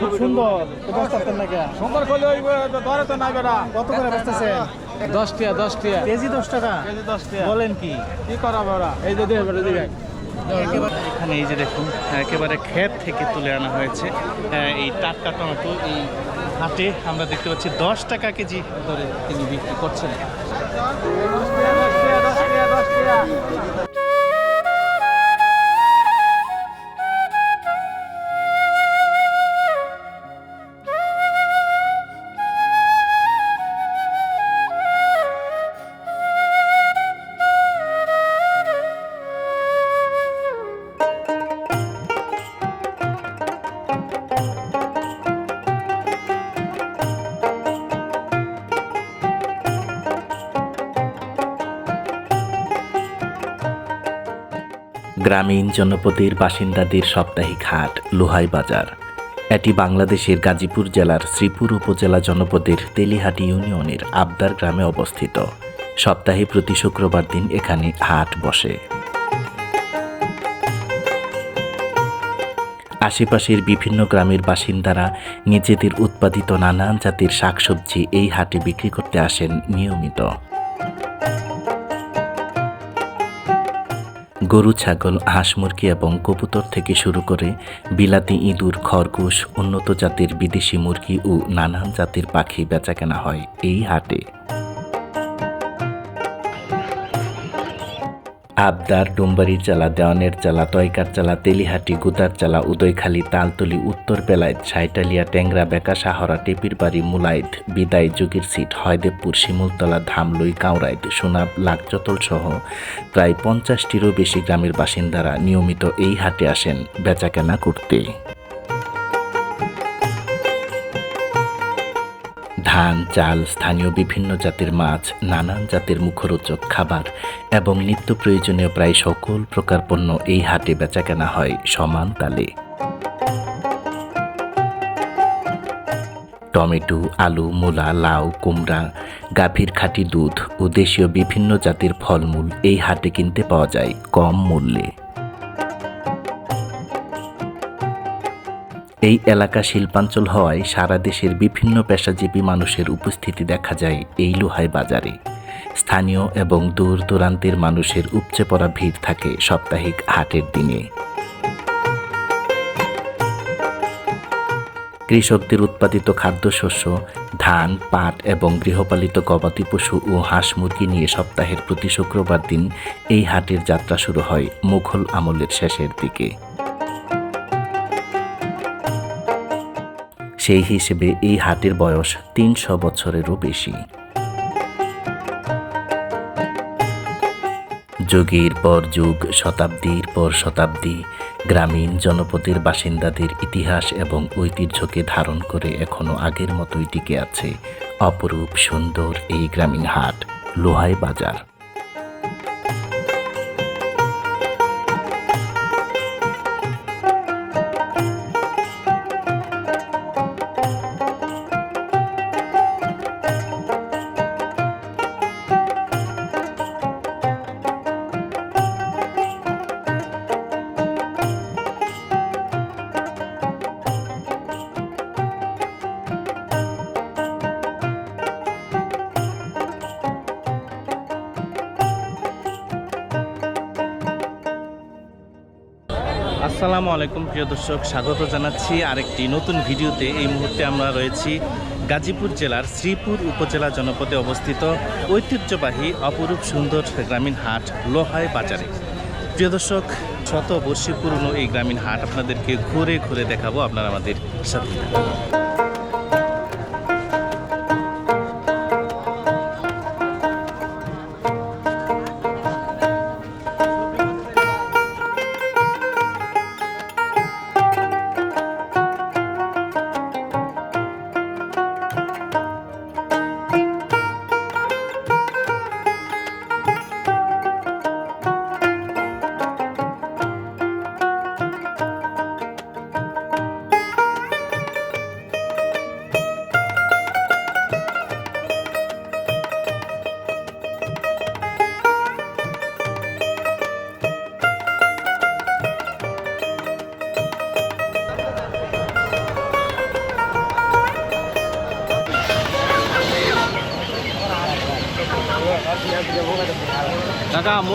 খুব সুন্দর তো বেচতেছেন না কে সুন্দর করলে ওই তো নাই বেটা কত করে বেচতেছেন দশ টিয়া দশ টিয়া কেজি দশ টাকা কেজি দশ টিয়া বলেন কি কি করা বেটা এই দেখ এখানে এই যে দেখুন একেবারে ক্ষেত থেকে তুলে আনা হয়েছে এই টাটকা টমেটো এই হাটে আমরা দেখতে পাচ্ছি দশ টাকা কেজি ধরে তিনি বিক্রি করছেন। গ্রামীণ জনপদের বাসিন্দাদের সাপ্তাহিক হাট, লোহাই বাজার। এটি বাংলাদেশের গাজীপুর জেলার শ্রীপুর উপজেলা জনপদের তেলিহাটি ইউনিয়নের আবদার গ্রামে অবস্থিত। সপ্তাহে প্রতি শুক্রবার দিন এখানে হাট বসে। আশেপাশের বিভিন্ন গ্রামের বাসিন্দারা নিজেদের উৎপাদিত নানান জাতের শাকসবজি এই হাটে বিক্রি করতে আসেন নিয়মিত। গরু, ছাগল, হাঁস, মুরগি এবং কবুতর থেকে শুরু করে বিলাতি, ইঁদুর, খরগোশ, উন্নত জাতের বিদেশি মুরগি ও নানান জাতের পাখি বেচাকেনা হয় এই হাটে। আবদার, ডুম্বারি চালা, দেওয়ানের চালা, তয়কার চালা, তেলিহাটি, গুদার চালা, উদয়খালী, তালতলি, উত্তর বেলায় সাইটালিয়া ট্যাংরা বেকা সাহরা টেপির বাড়ি মুলাইদ বিদায় যুগের সিট, হয়দেবপুর, শিমুলতলা, ধামলুই কাউরাইদ সোনাব, লাকচতল সহ প্রায় পঞ্চাশটিরও বেশি গ্রামের বাসিন্দারা নিয়মিত এই হাটে আসেন বেচাকেনা করতে। ধান, চাল, স্থানীয় বিভিন্ন জাতের মাছ, নানান জাতের মুখরোচক খাবার এবং নিত্য প্রয়োজনীয় প্রায় সকল প্রকার পণ্য এই হাটে বেচাকেনা হয় সমান তালে। টমেটো, আলু, মূলা, লাউ, কুমড়া, গাভীর খাঁটি দুধ ও দেশীয় বিভিন্ন জাতের ফলমূল এই হাটে কিনতে পাওয়া যায় কম মূল্যে। এই এলাকা শিল্পাঞ্চল হওয়ায় সারা দেশের বিভিন্ন পেশাজীবী মানুষের উপস্থিতি দেখা যায় এই লোহাই বাজারে। স্থানীয় এবং দূর দূরান্তের মানুষের উপচে পড়া ভিড় থাকে সাপ্তাহিক হাটের দিনে। কৃষকদের উৎপাদিত খাদ্যশস্য, ধান, পাট এবং গৃহপালিত গবাদি পশু ও হাঁস মুরগি নিয়ে সপ্তাহের প্রতি শুক্রবার দিন এই হাটের যাত্রা শুরু হয় মুঘল আমলের শেষের দিকে। সেই হিসেবে এই হাটের বয়স তিনশো বছরেরও বেশি। যুগের পর যুগ, শতাব্দীর পর শতাব্দী, গ্রামীণ জনপদের বাসিন্দাদের ইতিহাস এবং ঐতিহ্যকে ধারণ করে এখনও আগের মতোই টিকে আছে অপরূপ সুন্দর এই গ্রামীণ হাট, লোহাই বাজার। প্রিয় দর্শক, স্বাগত জানাচ্ছি আরেকটি নতুন ভিডিওতে। এই মুহূর্তে আমরা রয়েছি গাজীপুর জেলার শ্রীপুর উপজেলা জনপদে অবস্থিত ঐতিহ্যবাহী অপরূপ সুন্দর গ্রামীণ হাট লোহায় বাজারে। প্রিয় দর্শক, শত বর্ষী পুরনো এই গ্রামীণ হাট আপনাদেরকে ঘুরে ঘুরে দেখাবো, আপনারা আমাদের সাথে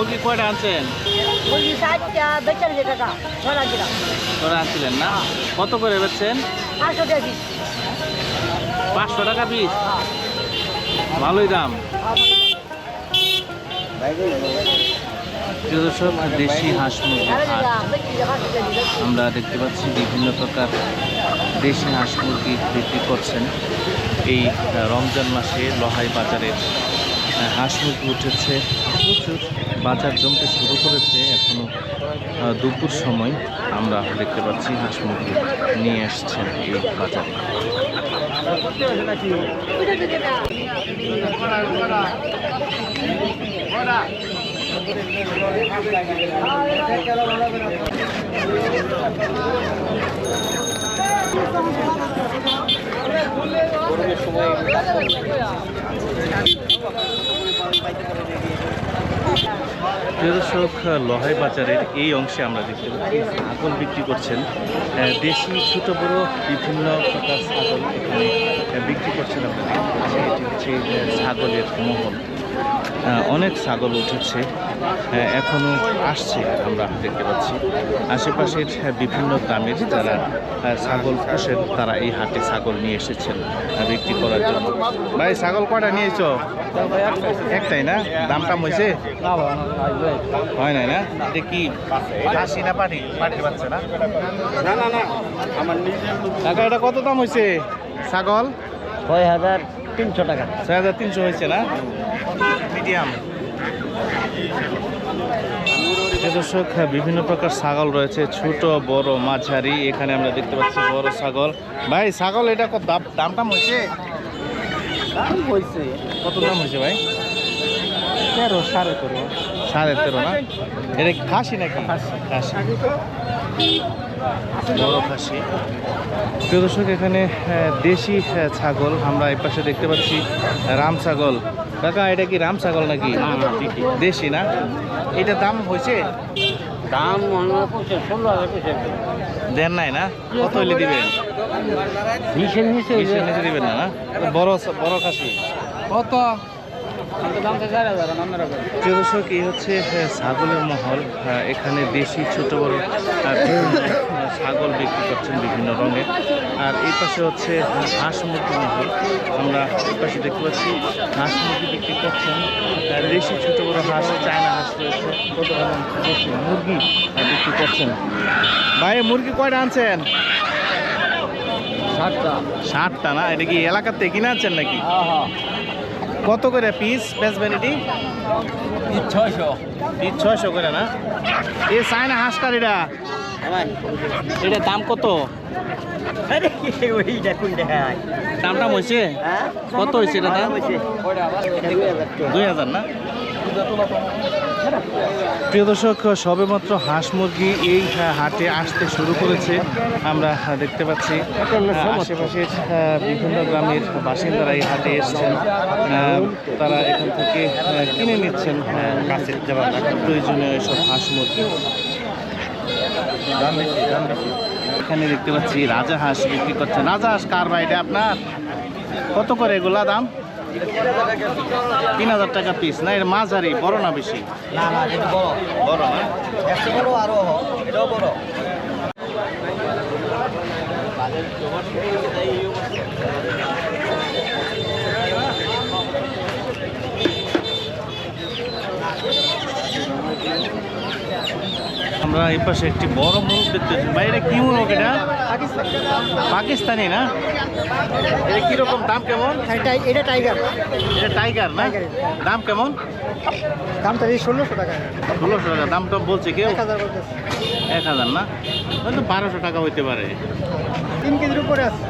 মুরগি কয়টা আনছেন? মুরগি ষাটটা টাকা দিলাম তোরা আনছিলেন না? কত করে বেচছেন? পাঁচশো টাকা পিস। পাঁচশো টাকা পিস? ভালোই দাম। দেশি হাঁস মুরগির হাট আমরা দেখতে পাচ্ছি বিভিন্ন প্রকার দেশি হাঁস মুরগি বিক্রি করছেন। এই রমজান মাসে লহাই বাজারে আহ, হাঁস মুরগি উঠেছে। প্রচুর বাজার জমতে শুরু করেছে এখনও আহ, দুপুর সময়। আমরা দেখতে পাচ্ছি হাঁস মুরগি নিয়ে আসছেন এই বাজারে। দর্শক, লহাই বাজারের এই অংশে আমরা দেখতে পাচ্ছি ছাগল বিক্রি করছেন দেশি ছোট বড় বিভিন্ন প্রকার ছাগল এখানে বিক্রি করছেন আমরা দেখতে পাচ্ছি এটি হচ্ছে ছাগলের মহল অনেক ছাগল উঠেছে। আহ, এখনও আসছে আমরা দেখতে পাচ্ছি। আশেপাশের বিভিন্ন গ্রামের যারা ছাগল পোষেন তারা এই হাটে ছাগল নিয়ে এসেছেন বিক্রি করার জন্য। ভাই ছাগল কটা নিয়েছো? একটাই না? দাম দামটা হয়েছে? হয় নাই না? এটা কি খাসি না পাটি? পাটির বাচ্চা না? না না না। আমার নিজের এটা কত দাম হয়েছে? ছাগল? ছয় হাজার তিনশো টাকা। ছয় হাজার তিনশো হয়েছে না? মিডিয়াম। দর্শক বিভিন্ন প্রকার ছাগল রয়েছে ছোট বড় মাঝারি। এখানে আমরা দেখতে পাচ্ছি বড় ছাগল। ভাই ছাগল এটা কত দাম দাম টাম হয়েছে? দাম হয়েছে। কত দাম হয়েছে ভাই? তেরো সাড়ে তেরো। সাড়ে তেরো না? এটা খাসি নাকি? খাসি। বড় খাসি। প্রিয় দর্শক এখানে দেশি ছাগল। আমরা এই পাশে দেখতে পাচ্ছি রাম ছাগল। কাকা এটা কি রাম ছাগল নাকি? দেশি না? এটা দাম হয়েছে? দাম পঁচিশ ষোলো হাজার দেন নাই না? কত হইলে দিবেন? বিশের নিচে বিশের নিচে দিবেন না বড় বড় খাসি। কত? দর্শক এই হচ্ছে ছাগলের মহল। এখানে দেশি ছোট বড় ছাগল বিক্রি করছেন বিভিন্ন রঙের। আর এই পাশে হচ্ছে হাঁস মুরগি মহল আমরা এই পাশে দেখতে পাচ্ছি হাঁস মুরগি বিক্রি করছেন। দেশি ছোট বড় হাঁস চায়না হাঁস রয়েছে। মুরগি বিক্রি করছেন? ভাই মুরগি কয়টা আনছেন? সাতটা। ষাটটা না? এটা কি এলাকাতে কিনে আনছেন নাকি? হ্যাঁ হ্যাঁ। কত করে পিস বেচবেন এটি? ছয়শো। ছয়শো করে না? এ হাঁস কারিটা এটা। দাম কত? হ্যাঁ দামটা হয়েছে? কত হয়েছে এটা দাম? দুই হাজার না? প্রিয় দর্শক, সবেমাত্র হাঁস মুরগি এই হাটে আসতে শুরু করেছে। আমরা দেখতে পাচ্ছি আশেপাশের বিভিন্ন গ্রামের বাসিন্দারা এই হাটে এসছেন। তারা এখান থেকে কিনে নিচ্ছেন কাছের যাওয়ার প্রয়োজনীয় এসব হাঁস মুরগি। এখানে দেখতে পাচ্ছি রাজা হাঁস বিক্রি করছেন। রাজা হাঁস কার এটা আপনার? কত করে এগুলা দাম? তিন হাজার টাকা পিস না এর মাঝারি বড় না বেশি? না না এটা বড়। বড় না? বড় আরও এটাও বড়। আমরা এই পাশে একটি বড় মুরগ দেখতেছি ভাই এটা কি মুরগ এটা? পাকিস্তানি না? এটা কীরকম দাম কেমন? এটা এটা টাইগার। এটা টাইগার না? দাম কেমন? দামটা এই ষোলোশো টাকা। ষোলোশো টাকা। দাম তো বলছে কেউ। এক হাজার বলতেছে। এক হাজার না? হয়তো বারোশো টাকা হইতে পারে। তিন কেজির উপরে আছে।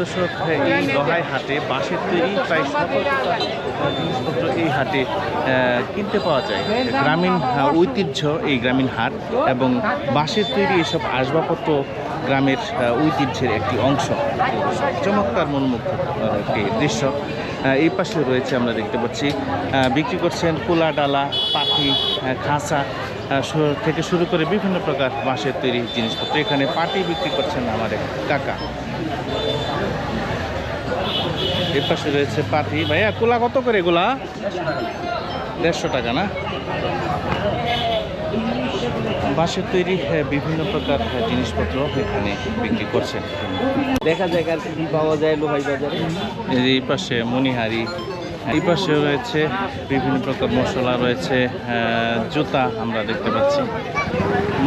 দর্শক, এই লহাই হাটে বাঁশের তৈরি প্রায় সকল জিনিসপত্র এই হাটে কিনতে পাওয়া যায়। গ্রামীণ ঐতিহ্য এই গ্রামীণ হাট এবং বাঁশের তৈরি এসব আসবাবপত্র গ্রামের ঐতিহ্যের একটি অংশ। চমৎকার একটি দৃশ্য। এই পাশে রয়েছে আমরা দেখতে পাচ্ছি বিক্রি করছেন কুলা, ডালা, পাখি খাঁচা থেকে শুরু করে বিভিন্ন প্রকার বাঁশের তৈরি জিনিসপত্র। এখানে পাটি বিক্রি করছেন আমার এক কাকা। এর পাশে রয়েছে পাটি। ভাইয়া, কুলা কত করে এগুলা? দেড়শো টাকা না? বাঁশের তৈরি বিভিন্ন প্রকার জিনিসপত্র এখানে বিক্রি করছেন দেখা যায় আর কি পাওয়া যায় লোহাই বাজারে। এই পাশে মণিহারি এই পাশে রয়েছে বিভিন্ন প্রকার মশলা রয়েছে জুতা আমরা দেখতে পাচ্ছি।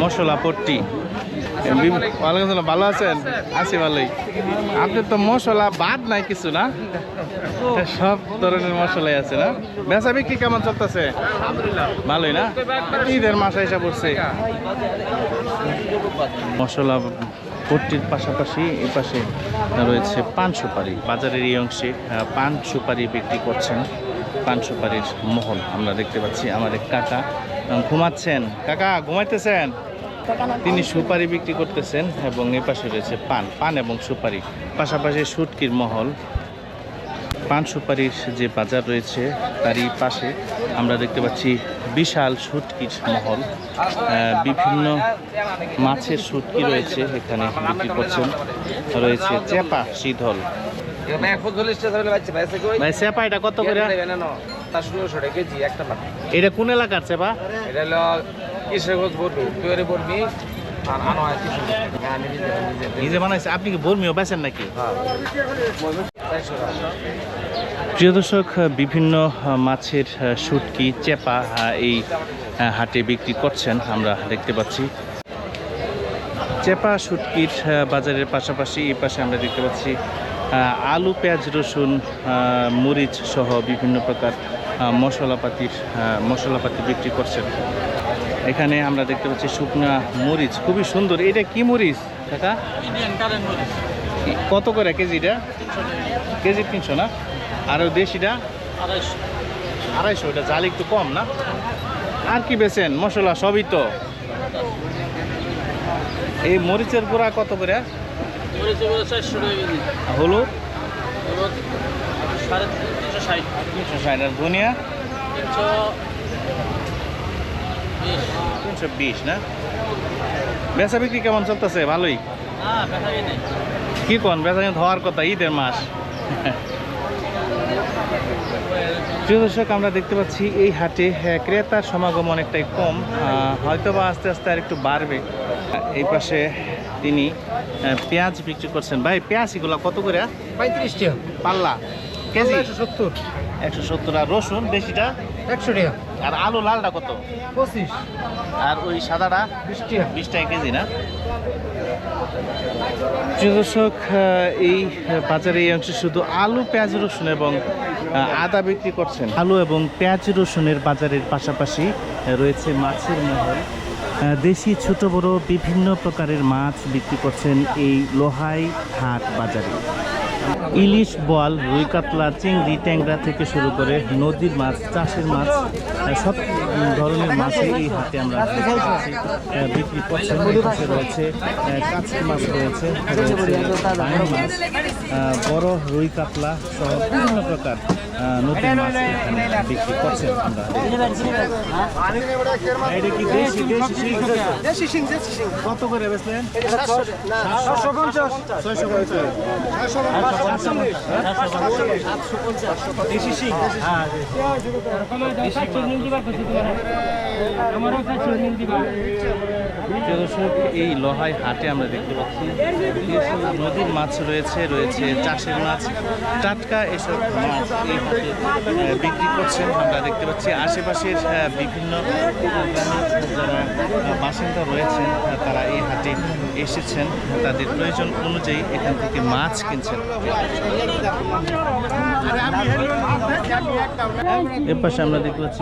মশলা পট্টি। ওয়ালাইকুম আসসালাম, ভালো আছেন? আছি ভালোই। আপনার তো মশলা বাদ নাই কিছু না? সব ধরনের মশলাই আছে না? বেচা বিক্রি কেমন চলতেছে? ভালোই না? ঈদের মাসে এসে পড়ছে। মশলা পট্টির পাশাপাশি এই পাশে রয়েছে পান সুপারি। বাজারের এই অংশে পান সুপারি বিক্রি করছেন। পান সুপারির মহল আমরা দেখতে পাচ্ছি। আমার এক কাকা ঘুমাচ্ছেন। কাকা ঘুমাইতেছেন? তিনি সুপারি বিক্রি করতেছেন এবং এই পাশে রয়েছে পান পান এবং সুপারি। পাশাপাশি সুটকির মহল পান সুপারির যে বাজার রয়েছে তারই পাশে আমরা দেখতে পাচ্ছি বিশাল সুটকির মহল। বিভিন্ন মাছের সুটকি রয়েছে এখানে বিক্রি করছেন। রয়েছে চেপা শীতল। ভাই চেপা এটা কত করে? এটা কোন এলাকার চেপা? এটা হলো কিশোরগঞ্জ আর আনো হয় কিশোরগঞ্জ নিজে নিজে নিজে বানাইছে। আপনি কি বেছেন নাকি? হ্যাঁ। প্রিয় দর্শক বিভিন্ন মাছের শুটকি চেপা এই হাটে বিক্রি করছেন। আমরা দেখতে পাচ্ছি। চেপা শুটকির বাজারের পাশাপাশি এই পাশে আমরা দেখতে পাচ্ছি আলু পেঁয়াজ রসুন মরিচ সহ বিভিন্ন প্রকার মশলাপাতির মশলাপাতি বিক্রি করছেন। এখানে আমরা দেখতে পাচ্ছি শুকনা মরিচ খুবই সুন্দর। এটা কি মরিচ কাকা? কত করে কেজিটা কেজি তিনশো না? আর ওই দেশিটা? আড়াইশো। ওটা জাল একটু কম না? আর কি বেছেন মশলা সবই তো। এই মরিচের গুঁড়া কত করে? হলুদ? তিনশো ষাট। আর ধনিয়া? তিনশো বিশ না? বেচা বিক্রি কেমন চলতেছে? ভালোই। কি কোন বেচা কিনে হওয়ার কথা ঈদের মাস। প্রিয় দর্শক আমরা দেখতে পাচ্ছি এই হাটে হ্যাঁ, ক্রেতার সমাগম অনেকটাই কম। হয়তো বা আস্তে আস্তে আর একটু বাড়বে। এই পাশে তিনি পেঁয়াজ বিক্রি করছেন। ভাই পেঁয়াজ এগুলো কত করে? পঁয়ত্রিশ টাকা। পাল্লা। কেজি? সত্তর। একশো সত্তর আর রসুন বেশিটা? একশো টাকা। আর আলু লালটা কত? পঁচিশ। আর ওই সাদাটা? বিশ টাকা। বিশ টাকা কেজি না? দর্শক এই বাজারে এই অংশে শুধু আলু পেঁয়াজ রসুন এবং আদা বিক্রি করছেন। আলু এবং পেঁয়াজ রসুনের বাজারের পাশাপাশি রয়েছে মাছের মহল। দেশি ছোট বড় বিভিন্ন প্রকারের মাছ বিক্রি করছেন এই লোহাই হাট বাজারে। ইলিশ বল রুই কাতলা চিংড়ি ট্যাংরা থেকে শুরু করে নদীর মাছ চাষের মাছ সব ধরনের মাছই এই হাটে আমরা। আহ, বিক্রি এই পাশে রয়েছে আহ, কাচকি মাছ রয়েছে মাছ বড় রুই কাতলা সহ বিভিন্ন প্রকার নদীর মাছ এখানে বিক্রি করছেন আমরা। এটা কি দেশি দেশি শিং? সিং কত করে বেচলেন? ছশো পঞ্চাশ। ছয়শো পঞ্চাশ। দেশি শিং। হ্যাঁ প্রিয় দর্শক, এই লোহাই হাটে আমরা দেখতে পাচ্ছি। নদীর মাছ রয়েছে রয়েছে চাষের মাছ। টাটকা এসব মাছ এই হাটে বিক্রি করছেন। আমরা দেখতে পাচ্ছি আশেপাশের বিভিন্ন যারা বাসিন্দা রয়েছেন তারা এই হাটে এসেছেন। তাদের প্রয়োজন অনুযায়ী এখান থেকে মাছ কিনছেন। এর পাশে আমরা দেখতে পাচ্ছি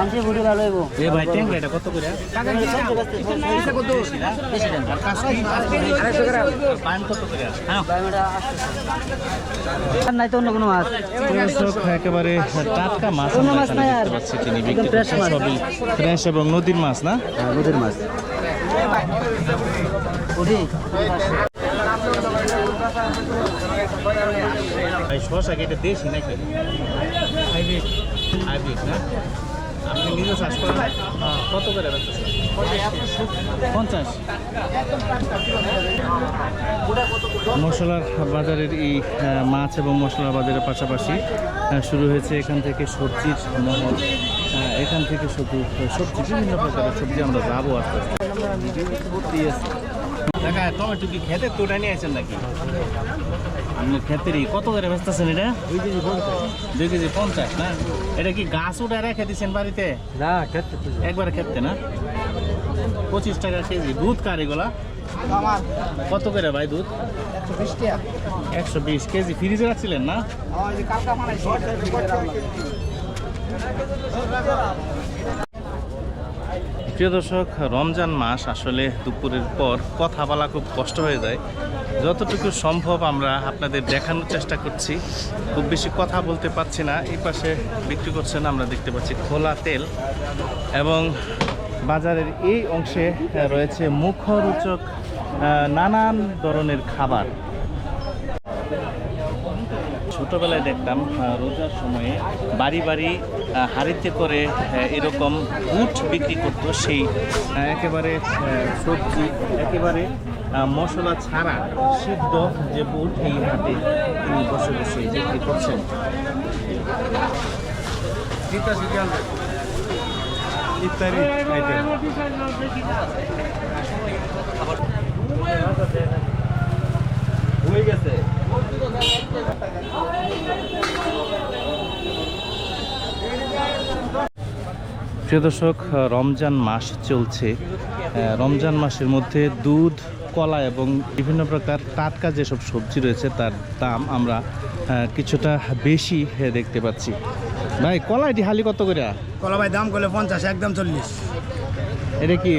আনছি বুড়ি ভালো হইব এ ভাই ট্যাংরা এটা কত করে? আর কাশ্মীর পান কত করে নাই তো অন্য কোনো মাছ। একেবারে টাটকা মাছ অন্য মাছ নাই আর। দেখতে তিনি বিক্রি। সবই ফ্রেশ এবং নদীর মাছ না? নদীর মাছ। ভাই শশা কি এটা দেশি নাকি? হাইব্রিড। হাইব্রিড না? আপনি নিজে চাষ করেন? কত করে পঞ্চাশ। মশলার বাজারের এই মাছ এবং মশলার বাজারের পাশাপাশি শুরু হয়েছে এখান থেকে সবজির মহল। এখান থেকে শুধু সবজি বিভিন্ন প্রকারের সবজি আমরা যাব আস্তে আস্তে। দেখা টমেটো কি খেতে তোটা নিয়ে আসেন নাকি? আপনি ক্ষেতেরই কত করে বেচতেছেন এটা? দুই কেজি দুই কেজি পঞ্চাশ না? এটা কি গাছ উঠে রেখে দিচ্ছেন বাড়িতে? না একবারে খেতে না? পঁচিশ টাকা কেজি। দুধ কার এগুলা? কত করে ভাই দুধ? একশো বিশ কেজি। ফ্রিজে রাখছিলেন না? প্রিয় দর্শক রমজান মাস আসলে দুপুরের পর কথা বলা খুব কষ্ট হয়ে যায়। যতটুকু সম্ভব আমরা আপনাদের দেখানোর চেষ্টা করছি। খুব বেশি কথা বলতে পারছি না। এই পাশে বিক্রি করছেন আমরা দেখতে পাচ্ছি খোলা তেল এবং বাজারের এই অংশে রয়েছে মুখরোচক নানান ধরনের খাবার। ছোটবেলায় দেখতাম রোজার সময়ে বাড়ি বাড়ি হাঁড়িতে করে এরকম বুট বিক্রি করতো সেই একেবারে সবজি, একেবারে মশলা ছাড়া সিদ্ধ যে বুট এই হাতে তিনি বসে বসে বিক্রি করছেন। ইত্যাদি আইটেম গেছে। প্রিয় দর্শক রমজান মাস চলছে। রমজান মাসের মধ্যে দুধ কলা এবং বিভিন্ন প্রকার টাটকা যেসব সবজি রয়েছে তার দাম আমরা কিছুটা বেশি দেখতে পাচ্ছি। ভাই কলা এটি হালি কত করে? কলা ভাই দাম করলে পঞ্চাশ একদম চল্লিশ। এটা কি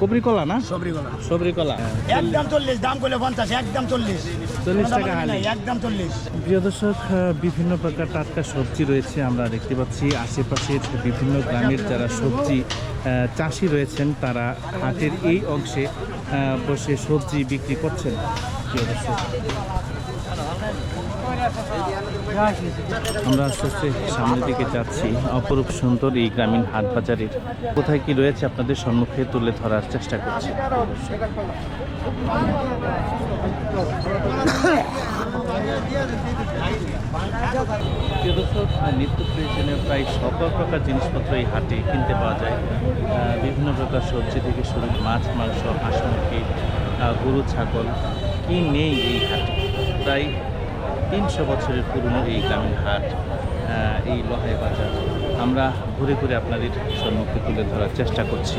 কবরি কলা না? সবরি কলা। সবরি কলা। একদম চল্লিশ দাম করলে পঞ্চাশ একদম চল্লিশ। চল্লিশ টাকা হালি। একদম চল্লিশ। প্রিয় দর্শক বিভিন্ন প্রকার টাটকা সবজি রয়েছে আমরা দেখতে পাচ্ছি আশেপাশের বিভিন্ন গ্রামের যারা সবজি চাষি রয়েছেন তারা হাটের এই অংশে বসে সবজি বিক্রি করছেন। প্রিয় দর্শক আমরা আস্তে আস্তে সামনের দিকে যাচ্ছি। অপরূপ সুন্দর এই গ্রামীণ হাট বাজারের। কোথায় কি রয়েছে আপনাদের সম্মুখে তুলে ধরার চেষ্টা করছি। নিত্য প্রয়োজনীয় প্রায় সকল প্রকার জিনিসপত্র এই হাটে কিনতে পাওয়া যায়। বিভিন্ন প্রকার সবজি থেকে শুরু মাছ, মাংস, হাঁস, মুরগি গরু, ছাগল, কি নেই এই হাটে? প্রায় তিনশো বছরের পুরনো এই গ্রামীণ হাট এই লহাই বাজার। আমরা ঘুরে ঘুরে আপনাদের সম্মুখে তুলে ধরার চেষ্টা করছি।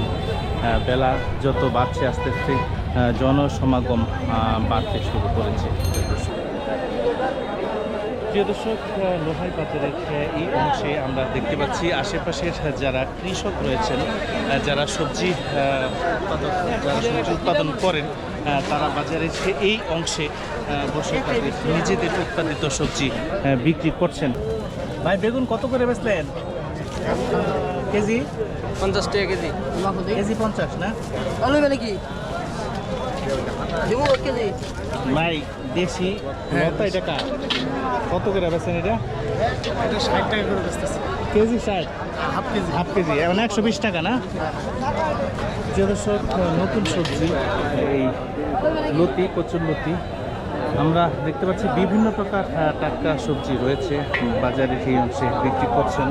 বেলা যত বাড়ছে আস্তে আস্তে জনসমাগম বাড়তে শুরু করেছে। প্রিয় দর্শক লোহাই বাজারের এই অংশে আমরা দেখতে পাচ্ছি আশেপাশের যারা কৃষক রয়েছেন যারা সবজি যারা সবজি উৎপাদন করেন তারা বাজারে এই অংশে বসে তাদের নিজেদের উৎপাদিত সবজি বিক্রি করছেন। ভাই বেগুন কত করে বেচলেন? কেজি? পঞ্চাশ টাকা কেজি। কেজি পঞ্চাশ না? আলু বেলে কি? কেজি। ভাই দেশি লতাই টাকা কত করে বেচেন এটা? এটা ষাট টাকা করে বেচতেছে। কেজি ষাট? Half KG. হাফ কেজি এখন একশো বিশ টাকা না? যে নতুন সবজি এই লতি কচুর লতি। আমরা দেখতে পাচ্ছি বিভিন্ন প্রকার টাটকা সবজি রয়েছে বাজারে সেই অংশে বিক্রি করছেন।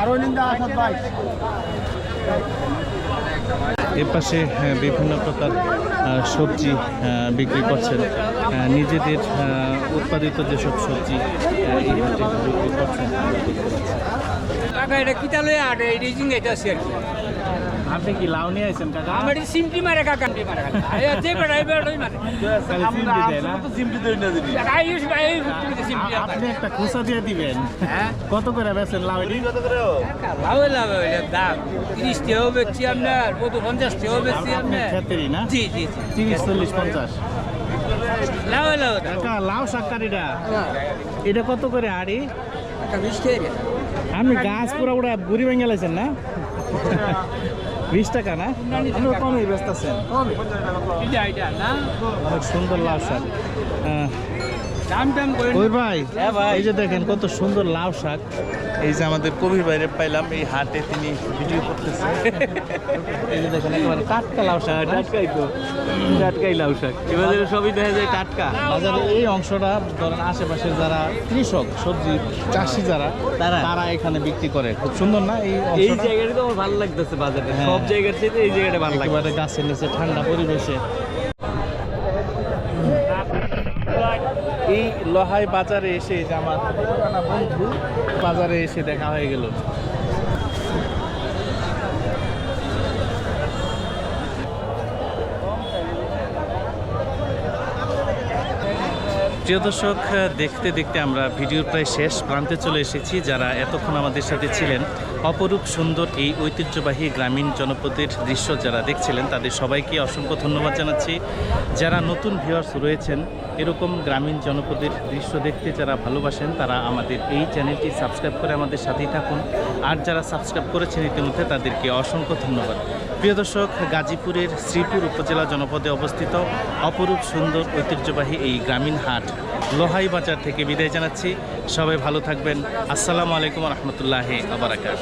আরও নিন্দা আসাদ ভাই এর পাশে আহ, বিভিন্ন প্রকার সবজি বিক্রি করছেন। নিজেদের উৎপাদিত যেসব সবজি বিক্রি করছেন। এটা আর কি। আপনি কি লাউ নিয়ে আইছেন কাকা? আমার সিমটি মারে কাকা। মারে কাকা এই যে বেড়াই বেড়াই চিমটি দেয় না? আয়ুষ ভাই সিমটি আপনি একটা খুচা দিয়ে দিবেন। হ্যাঁ? কত করে বেচেন লাউ এটি? লাভ লাভ দাম। তিরিশ টাকাও বেচছি আপনার কত পঞ্চাশ টাকাও বেচছি আপনি আপনার। ক্ষেত্রেই না? জি জি জি। তিরিশ চল্লিশ পঞ্চাশ। লাভ লাভ কাকা লাউ শাককারিটা এটা কত করে আড়ি? আপনি গাছ পুরো পুরো বুড়ি ভেঙে লাইছেন না। বিশ টাকা না? আপনি কমই ব্যস্ত আছেন। অনেক সুন্দর লাউ শাক কবির ভাই এই যে দেখেন কত সুন্দর লাউ শাক। এই যে আমাদের কবির বাইরে পাইলাম এই হাটে তিনি ভিডিও করতেছে। এই যে দেখেন একেবারে টাটকা লাউ শাক টাটকাই তো। টাটকাই লাউ শাক। এবারে সবই দেখা যায় টাটকা। বাজারে এই অংশটা ধরেন আশেপাশে যারা কৃষক সবজি চাষি যারা তারা। তারা এখানে বিক্রি করে। খুব সুন্দর না এই এই জায়গাটা তো আমার ভালো লাগতেছে বাজারে। হ্যাঁ। সব জায়গার চেয়ে এই জায়গাটা ভালো লাগে গাছের নিচে ঠান্ডা পরিবেশে। এই লহাই বাজারে এসে যে আমার পুরানা বন্ধু বাজারে এসে দেখা হয়ে গেল। প্রিয় দর্শক, দেখতে দেখতে আমরা ভিডিওর প্রায় শেষ প্রান্তে চলে এসেছি যারা এতক্ষণ আমাদের সাথে ছিলেন। অপরূপ সুন্দর এই ঐতিহ্যবাহী গ্রামীণ জনপদের দৃশ্য যারা দেখছিলেন, তাদের সবাইকে অসংখ্য ধন্যবাদ জানাচ্ছি। যারা নতুন ভিউয়ার্স রয়েছেন, এরকম গ্রামীণ জনপদের দৃশ্য দেখতে যারা ভালোবাসেন, তারা আমাদের এই চ্যানেলটি সাবস্ক্রাইব করে আমাদের সাথেই থাকুন। আর যারা সাবস্ক্রাইব করেছেন ইতিমধ্যে, তাদেরকে অসংখ্য ধন্যবাদ। প্রিয় দর্শক, গাজীপুরের শ্রীপুর উপজেলা জনপদে অবস্থিত অপরূপ সুন্দর ঐতিহ্যবাহী এই গ্রামীণ হাট লোহাই বাজার থেকে বিদায় জানাচ্ছি। সবাই ভালো থাকবেন। আসসালামু আলাইকুম রহমতুল্লাহ আবরাকাত